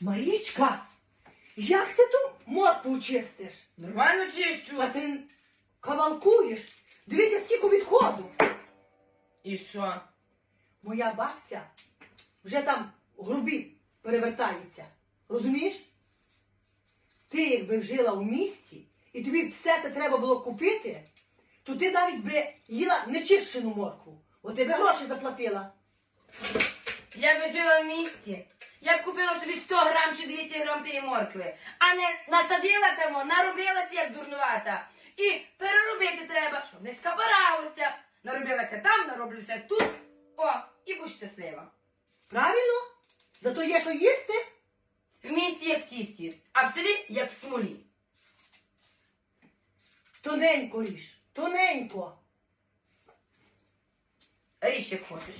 Марічка, як ти ту моркву чистиш? Нормально чищу. А ти кавалкуєш? Дивися, скільки відходу. І що? Моя бабця вже там в грубі перевертається. Розумієш? Ти якби жила в місті, і тобі все це треба було купити, то ти навіть би їла нечищену моркву. От тебе гроші заплатила. Я би жила в місті. Я б купила собі 100 грам чи 200 грам тієї моркви, а не насадила тому, наробилася як дурнувата. І переробити треба, щоб не скабаралося. Наробилася там, нароблюся тут. О, і будь щаслива. Правильно? Зато є що їсти. В місті як тісті, а в селі як в смолі. Тоненько ріж, тоненько. Ріж як хочеш.